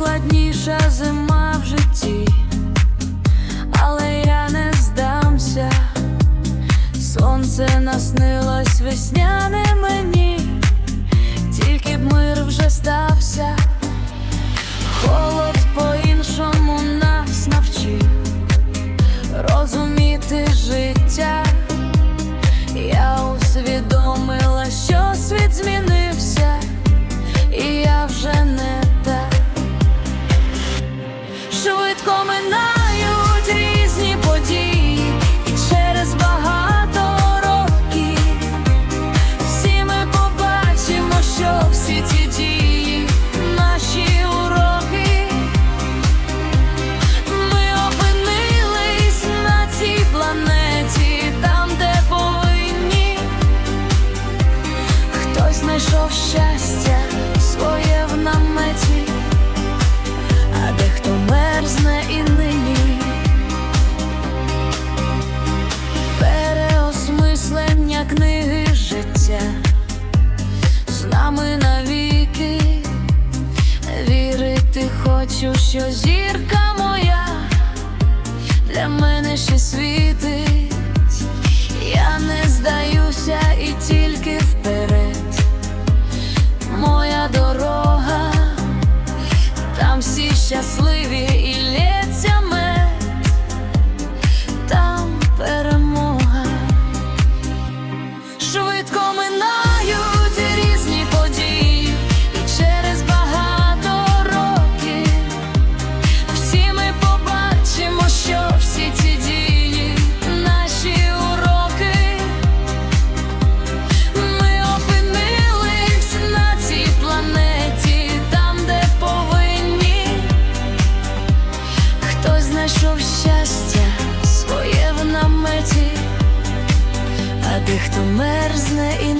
найскладніша зима в житті, але я не здамся. Сонце наснилось весняне мені, тільки б мир вже стався, холод по-іншому нас навчив розуміти життя. Знайшов щастя своє в наметі, а дехто мерзне і нині. Переосмислення книги життя з нами навіки. Вірити хочу, що зірка моя для мене ще світить. щасливі Знайшов щастя своє в наметі, а дехто мерзне і